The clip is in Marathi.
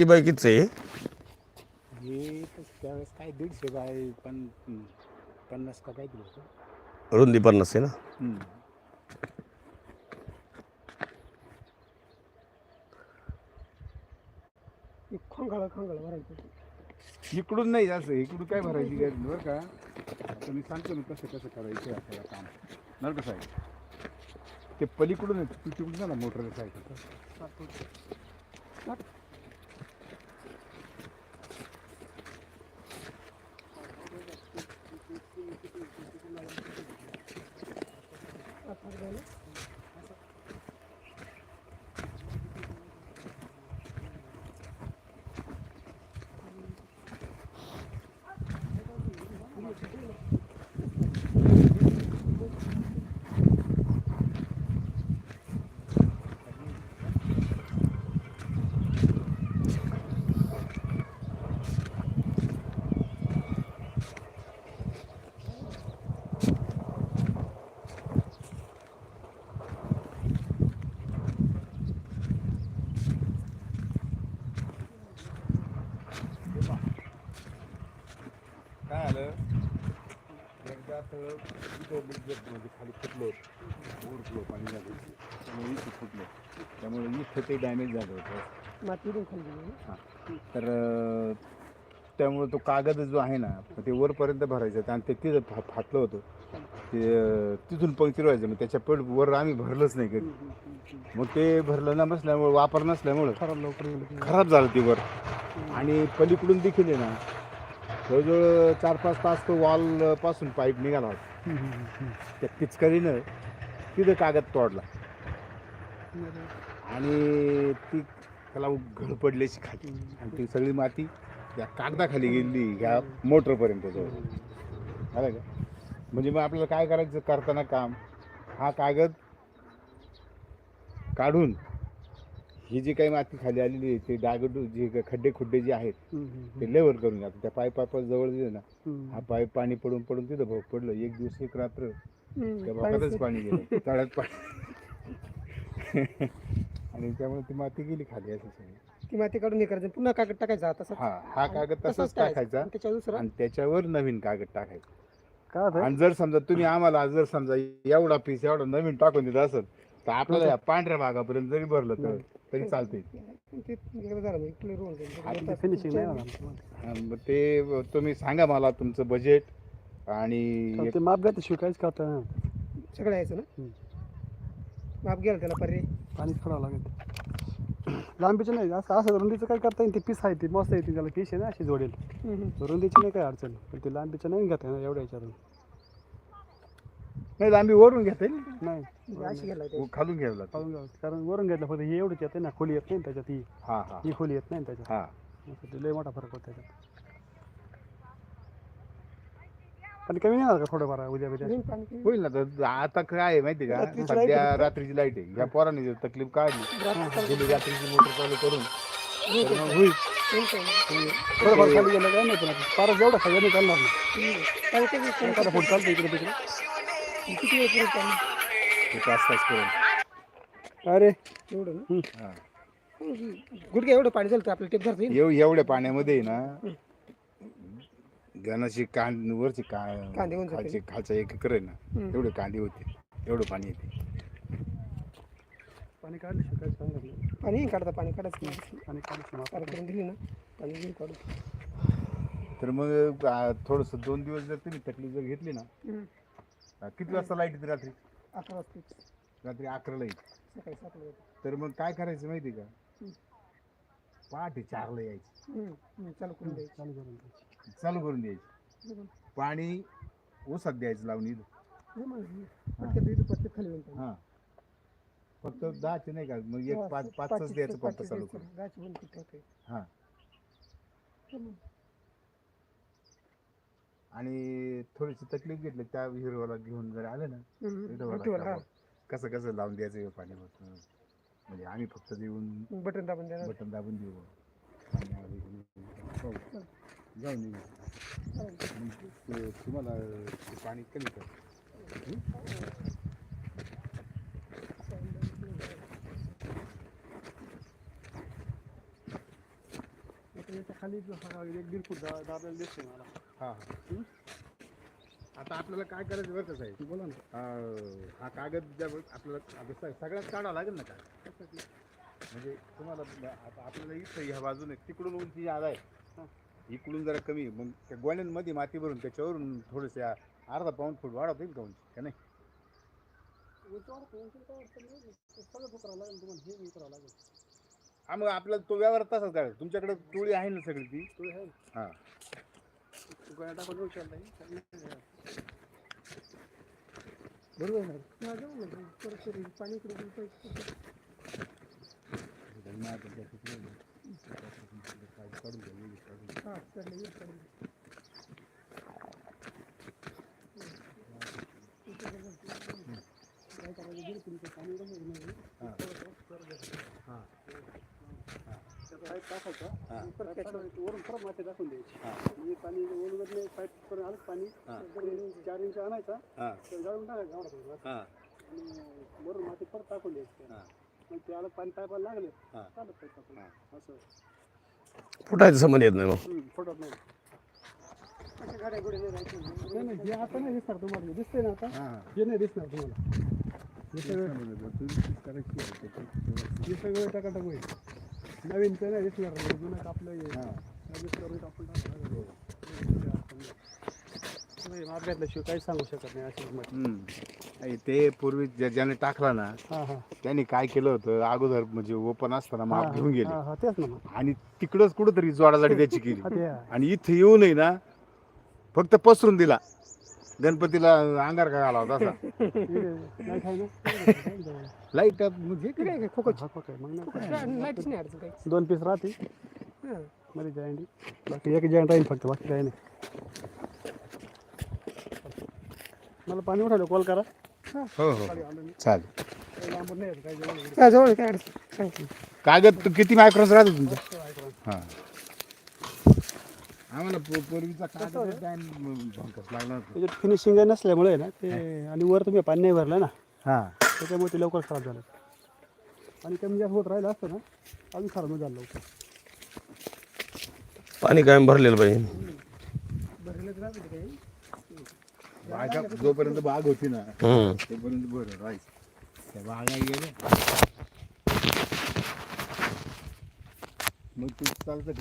किती बाय कितीचं आहे. हे तर त्यावेळेस काय दीडशे बाय पण पन्नास का काय दिलं होतं? रुंदी पन्नास आहे ना? खोंगाळा खोंगाळा भरायचं. इकडून नाही जास्त इकडून काय भरायची गरज नाही बरं का? आता मी सांगतो ना कसं कसं करायचं आहे आपल्याला काम. बरं का साहेब? ते पलीकडून आहे, तू तिकडून जा ना मोटर सायकल काय आलं एकदा तर इथं म्हणजे खाली फुटलो पाणी झालं त्यामुळे इथं फुटलं. त्यामुळे इथं ते डॅमेज झालं होतं. माती उडून खाली हां. तर त्यामुळे तो कागद जो आहे ना ते वरपर्यंत भरायचं आणि ते तिथं फा फाटलं होतं. ते तिथून पंक्चर व्हायचं. मग त्याच्या पड वर आम्ही भरलंच नाही कधी. मग ते भरलं ना नसल्यामुळं वापर नसल्यामुळं खराब लवकर गेलं खराब झालं ते वर. आणि पलीकडून देखील आहे ना जवळजवळ चार पाच तास तो वॉलपासून पाईप निघाला. होता त्या पिचकारीनं तिथं कागद तोडला. आणि ती त्याला घड पडल्याची खाली आणि ती सगळी माती त्या कागदाखाली गेली ह्या मोटरपर्यंत जवळ. आलं का? म्हणजे मग आपल्याला काय करायचं? करताना काम. हा कागद काढून ही जी काही माती खाली आलेली आहे ते डागड जे खड्डे खुड्डे जे आहेत ते लेवल करून घ्या त्या पाईप पाईपा जवळ दिले ना हा पाईप पाणी पडून पडून तिथं भाऊ पडलं. एक दिवस एक रात्र त्या भागातच पाणी गेलं. तळ्यात पाणी. आणि त्यामुळे ती माती गेली खाली असं सगळी. ती माती काढून हे करायचं पुन्हा कागद टाकायचा तसं हा हा कागद तसाच टाकायचा. त्याच्या दुसरा? आणि त्याच्यावर नवीन कागद टाकायचा. काय आणि जर समजा तुम्ही आम्हाला जर समजा एवढा पीस एवढा नवीन टाकून देत असेल तर आपल्याला या पांढऱ्या भागापर्यंत जरी भरलं तर तरी चालते ते झालं. फिनिशिंग नाही मग ते तुम्ही सांगा मला तुमचं बजेट आणि ते माप घ्या शिकायच का आता? सगळं यायचं ना. माप गेलं त्याला पर्याय? पाणी सोडावं लागेल. लांबीचं नाही असं असं रुंदीचं काय करता येईल? ते पीस आहे ती मस्त येते त्याला पीस आहे ना अशी जोडेल. रुंदीची नाही काय अडचण पण ते लांबीचं नाही घेता येणार एवढ्या याच्यातून नाही आम्ही वरून घेता येईल नाही अशी गेला ते. खालून घ्यावं लागतं. कारण वरून घेतलं फक्त हे एवढंच येते ना खोली येत नाही ना त्याच्यात ही. हा हा. ही खोली येत नाही ना त्याच्यात. हा. असं ते लय मोठा फरक पडतो त्याच्यात पण कमी नाही झालं का थोडंफार उद्या बिद्या? पाणी. होईल ना तर आता काय आहे माहिती का? रात्रीची light सध्या? रात्रीची लाइट आहे. ह्या पोरांनी जर तकलीफ काढली रात्री गेली रात्रीची मोटर चालू करून तर मग होईल. घेऊन पाणी. थोडंफार खाली गेलं काय नाही पण आता फारच एवढं खाली नाही चालणार नाही हम्म. पाणी किती- पाणी एखादा फूट चालतं इकडे तिकडे. किती वेळ पाणी? ते पाच तास करून अरे एवढं ना हा. गुडघे एवढं पाणी झालं तर आपल्याला टेप धरता येईल एव एवढ्या पाण्यामध्ये आहे ना गणाची कांद वरची का कांदे होऊन जातील. खालची खालचा एक एकर आहे ना हम्म. एवढे कांदे होते एवढं पाणी येते पाणी काढलं शिकायचं काय लागलं पाणी काढता पाणी काढायचं नाही. पाणी काढलं पाणी करून दिली ना पाणी घेऊन काढू तर मग थोडंसं दोन दिवस जर तुम्ही तकलीफ जर घेतली ना हम्म. किती वाजता लाइट येते रात्री अकरा वाजता रात्री अकराला येते सकाळी सातला येते. तर मग काय करायचं माहिती का हम्म. पहाटे चारला यायचं हम्म. हम्म. चालू करून द्यायचं चालू करून द्यायचं. चालू करून द्यायची पाणी ओसात द्यायचं लावून इथं नाही मग पटकन दूध पटकन खाली. हा फक्त दहाचे नाही का मग एक हा, पाच पाचशे- पाचच द्यायचं पंप चालू. करून बंद? हा. आणि थोडीशी तकलीफ घेतली त्या हिरोला घेऊन जर आलं ना हा. कसं कसं लावून द्यायचं हे पाणी होतं. म्हणजे आम्ही फक्त येऊन बटन दाबून द्यायला बटन दाबून देऊ. आणि आम्ही जाऊ. जाऊन येऊ मग ते तुम्हाला ते पाणी कमी कर. खाली हा एक दीड फूट दा- दाबायला दिसतोय मला हा. हा आता आपल्याला काय करायचं बरं का साहेब? बोला ना. हा कागद ज्या वेळेस आपल्याला आता स- सगळ्यात काढावा लागेल ना काय म्हणजे तुम्हाला आता आपल्याला इथं ह्या बाजूने तिकडून उंची जागा. आहे. इकडून जरा कमी आहे. मग त्या गोण्यांमध्ये माती भरून त्याच्यावरून थोडेसे अर्धा पाऊंड फूट वाढवता येईल का उंची का नाही? याच्यावर पेन्सिल काय अडचण नाही. ते सगळं उतरावं लागेल तुम्हाला हे उतरावं लागेल. हा मग आपल्याला तो व्यवहार तसाच करायचा. तुमच्याकडे टोळी आहे ना सगळी ती? तुम्ही आहे. हा. बरोबर ना. पाणी. हा, वरून परत माती टाकून द्यायची. हा. म्हणजे पाणी नाही पाईप करून आलं पाणी. हा. तर चार इंच आणायचा हा. जाळून टाकायचा हा. आणि वरून माती परत टाकून द्यायची. हा. मग ते आलं पाणी पाईपाला लागले. हा. चालत पाईप हा. असं. फुटायचं संबंध येत नाही मग. फुटत नाही. नाही राहायच्या. नाही नाही हे आता नाही दिसणार तुम्हाला. हे दिसतंय ना आता? हा. नाही दिसणार तुम्हाला. हे सगळं होईल. नवीन ते नाही दिसणार नाही. जुनं आपलं हे. हा. काहीच सांगू शकत नाही हम्म. ते पूर्वी ज्या- ज्याने टाकला ना हा हा. त्यांनी काय केलं होतं अगोदर म्हणजे ओपन असताना माप घेऊन गेले. हा हा तेच ना मग. आणि तिकडच कुठंतरी जोडाजाडी त्याची केली. हा, ते आहे. आणि इथे येऊनही ना फक्त पसरून दिला. गणपतीला अंगार का घाला होता असा. हे लाइट आहे ना म्हणजे काय हा. मग. लाईटच नाही अडचण काही. दोन पीस राहते. हा. मध्ये जॉईंट बाकी एक जॉईंट राहील फक्त बाकी काही नाही. मला पाणी उठायला कॉल करा. हो. हो आलो चालेल. जवळ. हा, काय अडचण? कागद किती मायक्रॉन्स राहतो तुमचा. हा. आम्हाला पू- पूर्वीचा कागद काय भंकस लागला होता. त्याच्यात फिनिशिंग नसल्यामुळे ना ते आणि वर तुम्ही पाणी नाही भरलं ना हा. त्याच्यामुळे ते लवकर खराब झालं. आणि कमी जास्त होत राहिलं असतं ना अजून खराब नाही झालं लवकर. पाणी कायम भरलेलं पाहिजे बागा जोपर्यंत बाग होती ना हम्म. तोपर्यंत बरं राहायचं त्या बागा गेल्या. मग तू चालतं